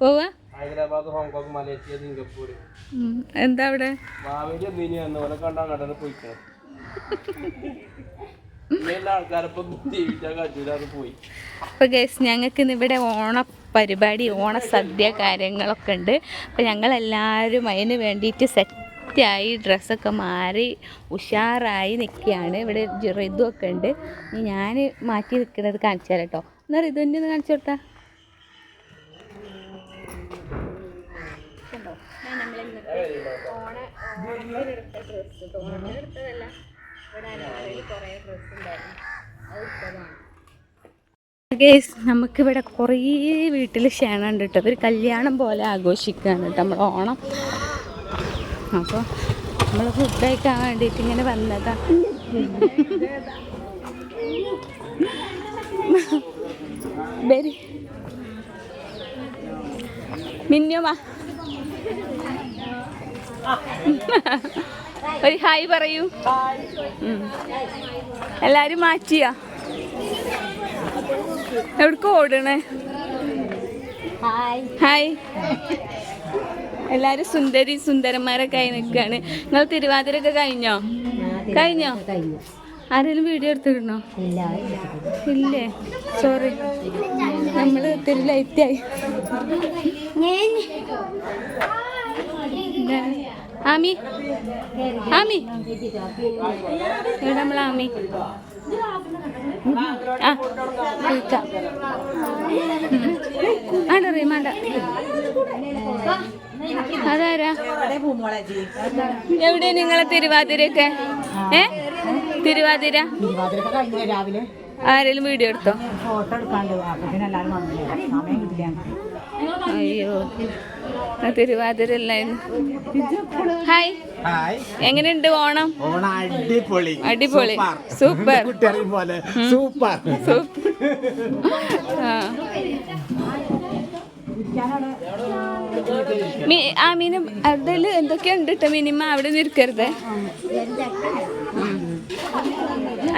പോവാ. Hyderabad Hong Kong Malaysia Singapore ഉം, എന്താ അവിടെ? മാവേലി എന്തിനു കണ്ടാ പോയിക്കണം. അപ്പോൾ ഗേസ് ഞങ്ങൾക്ക് ഇന്ന് ഇവിടെ ഓണ പരിപാടി ഓണ സദ്യ കാര്യങ്ങളൊക്കെ ഉണ്ട്. അപ്പോൾ ഞങ്ങളെല്ലാവരും അതിന് വേണ്ടിയിട്ട് സെറ്റായി ഡ്രസ്സൊക്കെ മാറി ഉഷാറായി നിൽക്കുകയാണ് ഇവിടെ ഋതുവൊക്കെ ഉണ്ട്. ഞാൻ മാറ്റി നിൽക്കുന്നത് കാണിച്ചാലോ കേട്ടോ എന്നാൽ ഋതുവിന്റെ ഒന്ന് കാണിച്ചു കൊടുത്താ? നമ്മളെ ഇന്നത്തെ ഓണ- ഓണത്തിനെടുത്ത ഡ്രസ്സ്. ഓണത്തിനെടുത്തതല്ല. ഇവിടെ അലമാരയിൽ കുറേ ഡ്രസ്സ് ഉണ്ടായിരുന്നു. അത് ഇട്ടതാണ്. ഗേസ് നമുക്കിവിടെ കുറേ വീട്ടിൽ ക്ഷണം ഉണ്ട് കേട്ടോ ഒരു കല്യാണം പോലെ ആഘോഷിക്കുകയാണ് കേട്ടോ നമ്മൾ ഓണം അപ്പോൾ നമ്മൾ ഫുഡ് കഴിക്കാൻ വേണ്ടിയിട്ട് ഇങ്ങനെ വന്നതാ ബരി മിന്നുമാ ഒരു ഹായ് പറയൂ. എല്ലാരും മാറ്റിയാ? എവിടക്ക് ഓടണേ? ഹായ്. എല്ലാരും സുന്ദരി സുന്ദരന്മാരൊക്കെ ആയി നിൽക്കാണ് നിങ്ങൾ തിരുവാതിരൊക്കെ കഴിഞ്ഞോ? കഴിഞ്ഞോ? ആരെങ്കിലും വീഡിയോ എടുത്തിടണോ ഇല്ലേ? സോറി നമ്മൾ ഒത്തിരി ലൈറ്റായി? ആമി? ആമി? ഇവിടെ നമ്മൾ ആമി? ആ വിളിക്കാം. ആണ്ട അതാരാ? എവിടെ നിങ്ങളെ തിരുവാതിരയൊക്കെ? ഏ? തിരുവാതിര? ആരെങ്കിലും വീഡിയോ എടുത്തോ? ഫോട്ടോ എടുക്കാണ്ട് അയ്യോ. ആ തിരുവാതിര അല്ലായിരുന്നു ഹായ് എങ്ങനെയുണ്ട് ഓണം? ഓണം അടിപൊളി. അടിപൊളി. സൂപ്പർ. പോലെ. സൂപ്പർ. സൂപ്പർ ആ. മീന് അതിൽ എന്തൊക്കെയുണ്ട് കേട്ടോ മിനിമ അവിടെ നിൽക്കരുത്.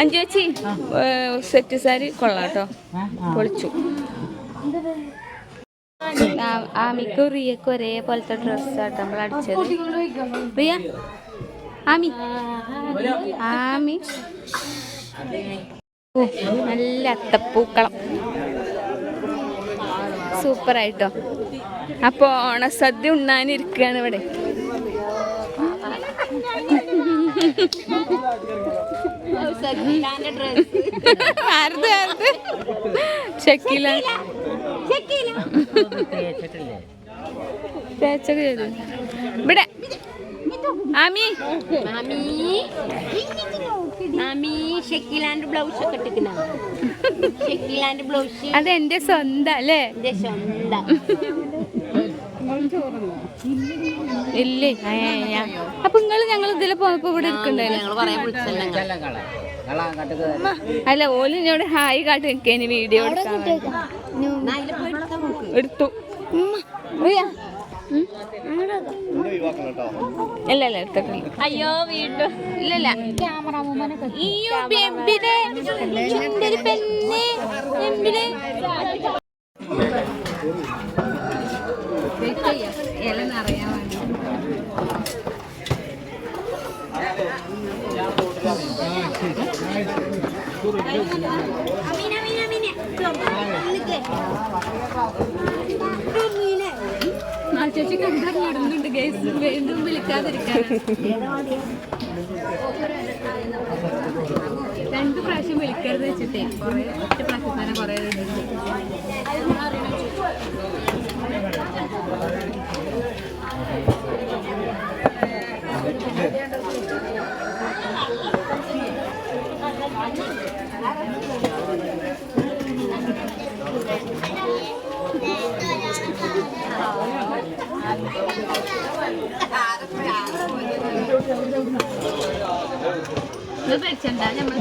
അഞ്ചു ചേച്ചി സെറ്റ് സാരി കൊള്ളാം കേട്ടോ പൊളിച്ചു. ആമിക്കും റിയക്കും ഒരേപോലത്തെ ഡ്രസ്സാട്ടോ നമ്മൾ അടിച്ചത്. റിയ ആമി. ആമി. നല്ല അത്തപ്പൂക്കളം. സൂപ്പറായിട്ടോ. അപ്പോൾ ഓണസദ്യ ഉണ്ണാനിരിക്കുകയാണ് ഇവിടെ. ആരത് ആരത് ഷക്കീല. തേച്ചൊക്കെ ചെയ്തു. ഇവിടെ. മാമി. ഷെക്കിലാന്റെ ബ്ലൗസ് ഒക്കെ ഇട്ടിക്കണ ഷെക്കിലാന്റെ ബ്ലൗസ് അത് എന്റെ സ്വന്തം അല്ലേ? എന്റെ സ്വന്തം. ഇല്ലേ? അപ്പൊ നിങ്ങൾ ഞങ്ങൾ ഇതിലെ പോയപ്പോ ഇവിടെ അല്ല ഓൽ എന്നോട് ഹായ് കാട്ടി നിൽക്കേനി വീഡിയോ എടുക്കാൻ. എടുത്തു? ഇല്ല ഇല്ല എടുത്തിട്ടില്ല. അയ്യോ വീണ്ടും. ഇല്ലല്ല അയ്യോ, ബേബിടെ ചുണ്ടരി പെണ്ണ്, ചേച്ചി കണ്ടറിഞ്ഞിടുന്നുണ്ട് ഗൈസ് വീണ്ടും വിളിക്കാതിരിക്കാൻ രണ്ട് പ്രാവശ്യം വിളിക്കരുത് വെച്ചിട്ടേ കുറേ ഒറ്റ പ്രാവശ്യം തന്നെ കുറേ ഇത് പഠിച്ചണ്ട നമ്മുടെ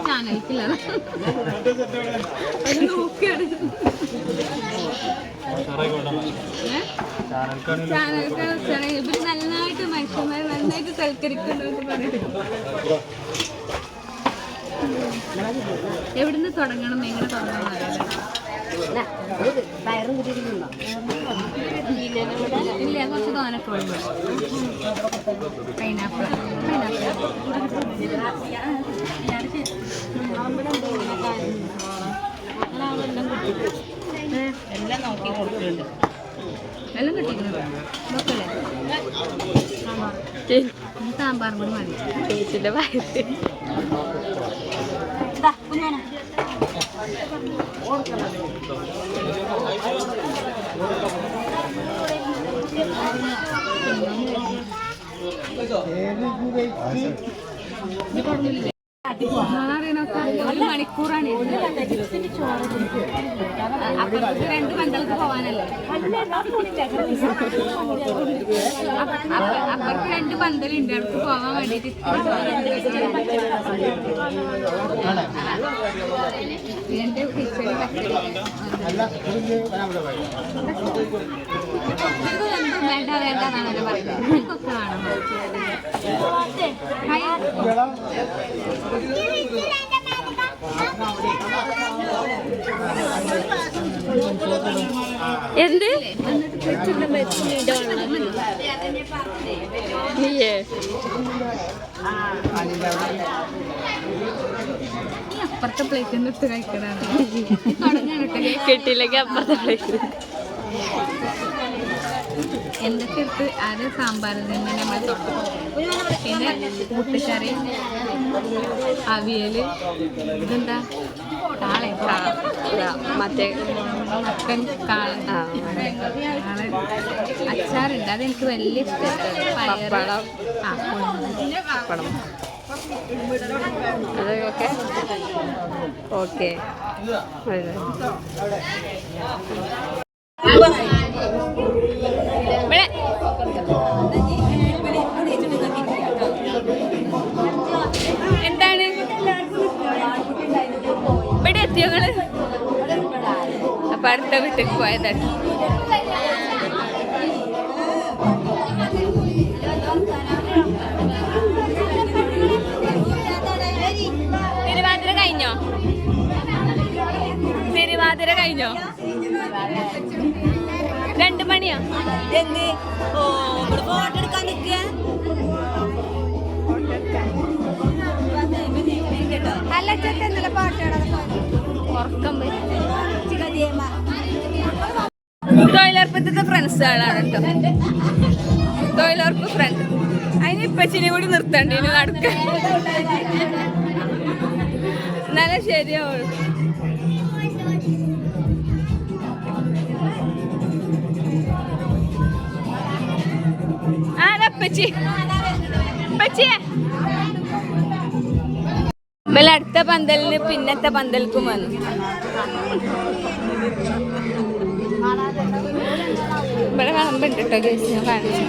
ഇവർ നന്നായിട്ട് മനുഷ്യന്മാരെ നന്നായിട്ട് സൽക്കരിക്കുന്നു പറയുന്നത് എവിടുന്ന് തുടങ്ങണം എങ്ങനെ തുടങ്ങണം കിട്ടിയിട്ടുണ്ടോ ഇല്ല കുറച്ച് തോനൊക്കെ ഉള്ളു പൈനാപ്പിൾ എല്ലാം നോക്കി കൊടുക്കുന്നുണ്ട്. എല്ലാം കിട്ടിക്കുന്നു സാമ്പാർ കൂടി മതി. ചേച്ചിന്റെ വയസ്സ് और ഒരു മണിക്കൂറാണ് രണ്ട് പന്തൾക്ക് പോവാനല്ലേ അപ്പ- അപ്പ- അപ്പുറത്ത് രണ്ട് പന്തലുണ്ട് അവർക്ക് പോവാൻ വേണ്ടിട്ട് എന്റെ കിച്ചടി വേണ്ട വേണ്ട എന്നാണല്ലോ പറയുന്നത് എനിക്കൊക്കെ വേണം എന്ത്? നീയേ. അപ്പുറത്തെ പ്ലേറ്റ് തുടങ്ങാണ് കേട്ടോ. കിട്ടിയില്ലെങ്കിൽ അപ്പുറത്തെ place. എന്തൊക്കെ ഇട്ട് ആദ്യം സാമ്പാറിൽ നിന്ന് നമ്മൾ തൊട്ടു പിന്നെ കൂട്ടുകറി അവിയൽ ഇതെന്താ? കാളെ മറ്റേ മക്കൻ കാള അച്ചാറുണ്ട്. അതെനിക്ക് വലിയ ഇഷ്ടമാണ് പപ്പടം. ആ പപ്പടം. അതൊക്കെ ഓക്കെ. അതെ അടുത്ത വീട്ടിൽ പോയതാണ്. തിരുവാതിര കഴിഞ്ഞോ? തിരുവാതിര കഴിഞ്ഞോ? രണ്ട് മണിയോ? അല്ല ചേട്ടൻ ഇന്നലെ പാട്ടാടാ ഉറക്കം വരും തൊഴിലുറപ്പത്തെ ഫ്രണ്ട്സുകളാണ് കേട്ടോ തൊഴിലുറപ്പ് ഫ്രണ്ട് അതിന് ഇപ്പച്ചിനെ കൂടി നിർത്തണ്ടി നടക്ക. എന്നാലേ ശരിയാവുള്ളൂ. ആരാ അപ്പച്ചി അപ്പച്ചിയെ ഇവൽ അടുത്ത പന്തലിന് പിന്നത്തെ പന്തൽക്കും വന്നു. വിളമ്പുണ്ട് കേട്ടോ ഗേസ് ഞാൻ കാണിച്ചു.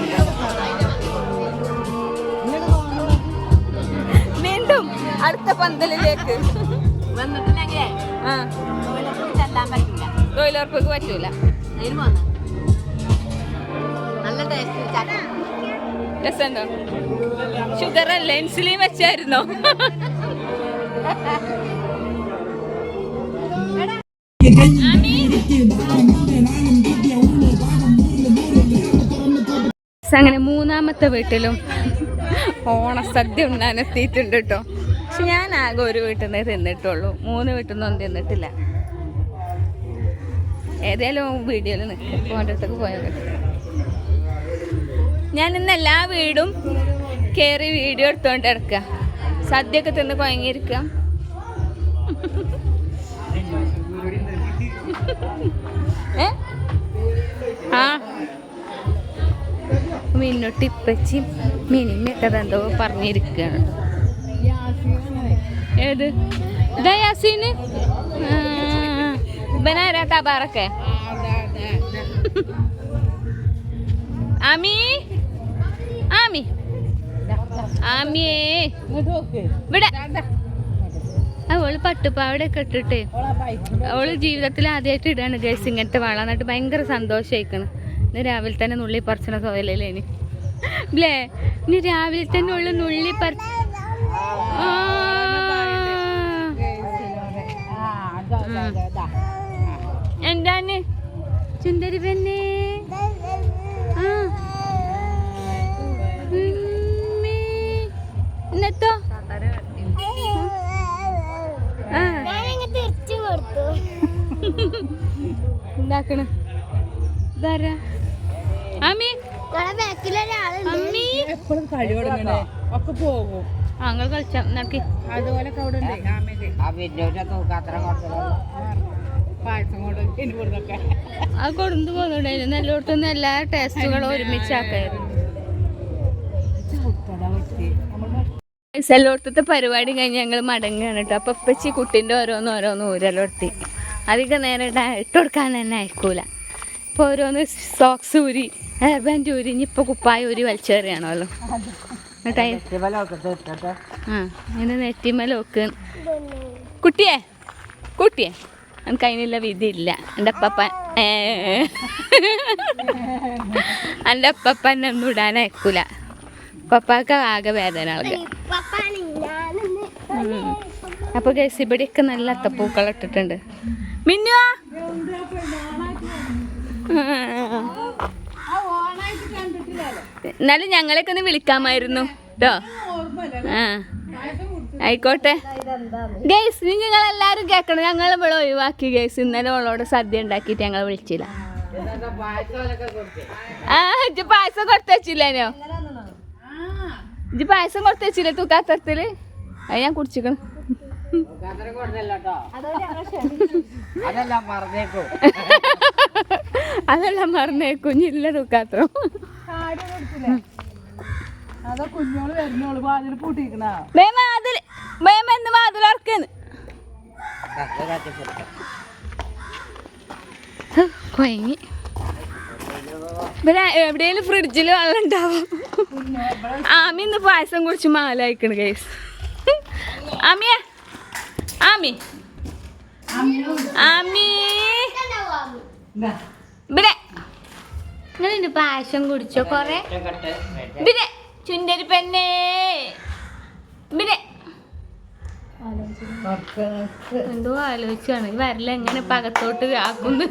വീണ്ടും അടുത്ത പന്തലിലേക്ക്. ആ. തൊഴിലുറപ്പൊക്കെ പറ്റൂല. നല്ല ടേസ്റ്റ് രസമുണ്ടോ? ഷുഗർ അല്ല? ഇൻസുലിൻ വെച്ചായിരുന്നോ? അങ്ങനെ മൂന്നാമത്തെ വീട്ടിലും ഓണസദ്യ ഉണ്ണാൻ എത്തിയിട്ടുണ്ട് കേട്ടോ. പക്ഷെ ഞാൻ ആകെ ഒരു വീട്ടിൽ നിന്നേ തിന്നിട്ടുള്ളൂ. മൂന്ന് വീട്ടിൽ നിന്നൊന്നും തിന്നിട്ടില്ല. ഏതായാലും വീഡിയോയിൽ നിൽക്കും അടുത്തൊക്കെ പോയത് ഞാൻ ഇന്ന് എല്ലാ വീടും കയറി വീഡിയോ എടുത്തോണ്ട് ഇറക്കുക സദ്യയൊക്കെ തിന്ന് കുഴങ്ങിയിരിക്കുക മിന്നോട്ട് ഇപ്പച്ചി മിനിമയൊക്കെ എന്തോ പറഞ്ഞിരിക്കുകയാണ്. ഏത്? ഇതാ യാസീന്? ഇവനാരാ തബാറൊക്കെ ആമി? ആമി? ആമിയേ. ഇവിടെ. അവൾ പട്ടുപാവിടെ ഒക്കെ ഇട്ടിട്ടേ. അവൾ ജീവിതത്തിൽ ആദ്യമായിട്ട് ഇടാണ് ഗേസ് ഇങ്ങനത്തെ വളർന്നിട്ട് ഭയങ്കര സന്തോഷമായിക്കണ് ഇന്ന് രാവിലെ തന്നെ നുള്ളി പറിച്ചണ സോയലല്ലേ ഇനി? ബ്ലേ ഇനി രാവിലെ തന്നെ ഉള്ള നുള്ളി പറിച്ച എന്താണ് ചുന്തരി പെണ്ണി. എന്നിട്ടോ ഇതാരാ? എപ്പോഴും കളി ഒക്കെ പോകും. അങ്ങൾ കളിച്ച നടക്കി അവിടെ ആ പോകുന്നുണ്ടായിരുന്നു എല്ലായിടത്തുനിന്ന് എല്ലാ ടേസ്റ്റുകളും ഒരുമിച്ചാക്കായിരുന്നു എല്ലായിടത്തെ പരിപാടി കഴിഞ്ഞ് ഞങ്ങൾ മടങ്ങുകയാണ് കേട്ടോ അപ്പൊ ഇപ്പച്ചി കുട്ടിന്റെ ഓരോന്ന് ഓരോന്ന് ഊരലോർത്തി അധികം നേരം ഇടാ ഇട്ട് കൊടുക്കാൻ തന്നെ അയക്കൂല. ഇപ്പൊ ഓരോന്ന് സോക്സ് ഊരി. ഹെയർ ബാൻഡ് ഊരി ഇനി ഇപ്പൊ കുപ്പായ ഊരി വലിച്ചേറിയാണല്ലോ ആ ഇങ്ങനെ നെറ്റിമലോക്ക് കുട്ടിയെ കുട്ടിയെ എനിക്ക് അതിനുള്ള വിധിയില്ല. എന്റെ അപ്പപ്പ ഏ. എന്റെ അപ്പപ്പ എന്നെ ഒന്നും ഇടാൻ അയക്കൂല. പപ്പാക്ക് ആകെ വേദന ആൾക്ക്. ഉം. അപ്പൊ ഗൈസ് ഇവിടെയൊക്കെ നല്ല അത്തപ്പൂക്കൾ ഇട്ടിട്ടുണ്ട്. മിന്നുവാ. എന്നാലും ഞങ്ങളെയൊക്കെ ഒന്ന് വിളിക്കാമായിരുന്നു കേട്ടോ ആ. ആയിക്കോട്ടെ. ഗൈസ് നിങ്ങൾ എല്ലാരും കേൾക്കണം. ഞങ്ങൾ ഇവിടെ ഒഴിവാക്കി ഗൈസ് ഇന്നലെ അവളോട് സദ്യ ഉണ്ടാക്കിയിട്ട് ഞങ്ങൾ വിളിച്ചില്ല. ആ ഇജ്ജ് പായസം കൊടുത്തു വെച്ചില്ലേനോ? ഇജ്ജ് പായസം കൊടുത്തു വെച്ചില്ലേ തൂക്കാത്തരത്തിൽ അത് ഞാൻ കുടിച്ചിക്കണം. അതെല്ലാം മറന്നേക്കും. ഇല്ല തൂക്കാത്തോ അതാ കുഞ്ഞോൾ വരുന്നോൾ വാതിൽ പൂട്ടിക്കണ മേമ വാതിൽ മേമ എന്ന് കൊയങ്ങി. ഇവിടെ എവിടെയെങ്കിലും ഫ്രിഡ്ജിൽ വെള്ളം ഉണ്ടാവും. ആമി ഇന്ന് പായസം കുടിച്ച് മാലായിക്കണ് കേസ് ആമിയ? ആമി. ആമി. പായസം കുടിച്ചോ കൊറേ? പിന്നെ ചുണ്ടരി പെണ്ണേ. പിന്നെ എന്തോ ആലോചിച്ചാണ്. വരല എങ്ങനെ പകത്തോട്ട് ആക്കുന്നു?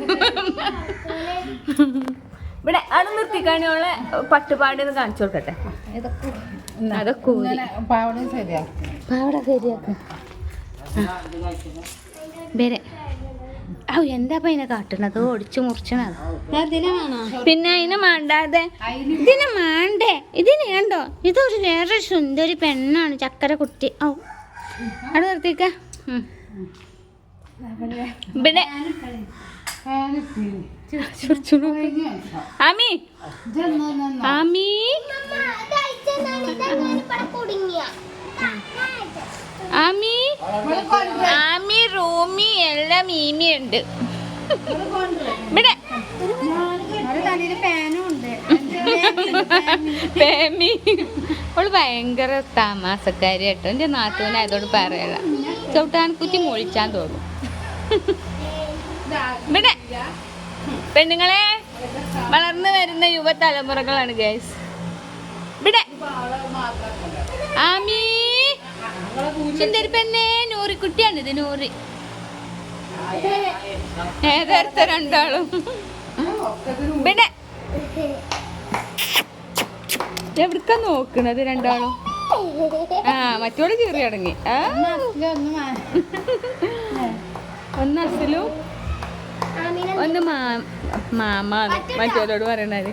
ഇവിടെ അവിടെ നിർത്തിക്കാണിയോളെ പട്ടുപാടി ഒന്ന് കാണിച്ചു കൊടുക്കട്ടെ. അതൊക്കെ പാവട ശരിയാക്ക. വരെ. ഔ എന്താ ഇതിനെ കാട്ടണത്? ഒടിച്ചു മുറിച്ചണത്? പിന്നെ അതിന് മാണ്ടാതെ ഇതിന് മാണ്ടേ. ഇതിന് കണ്ടോ? ഇതൊരു വേറെ സുന്ദരി പെണ്ണാണ് ചക്കര കുട്ടി. ഔ. അവിടെ നിർത്തിക്ക. ഉം. ഇവിടെ ആമി. ആമി. ആമി? ആമി റൂമി എല്ലാം മീമി ഉണ്ട്. ഇവിടെ. പേമി. അവൾ ഭയങ്കര താമസക്കാരി കേട്ടോ എന്റെ നാത്തൂനായതോട് പറയല. ചവിട്ടാൻ കുറ്റി മുഴിച്ചാൻ തോന്നും. ഇവിടെ. പെണ്ണുങ്ങളെ വളർന്നു വരുന്ന യുവതലമുറകളാണ് ഗൈസ് ഇവിടെ. ആമീ. സുന്ദരി പെണ്ണേ നൂറിക്കുട്ടിയാണ് ഇത് നൂറി. ഏതെടുത്ത രണ്ടാളും. പിന്നെ എവിടുക്ക നോക്കണത് രണ്ടാളും? ആ മറ്റോൾ കീറി അടങ്ങി ഒന്ന് അസലും. ഒന്ന് മാ മാമാന്ന്. മറ്റോലോട് പറയണത്.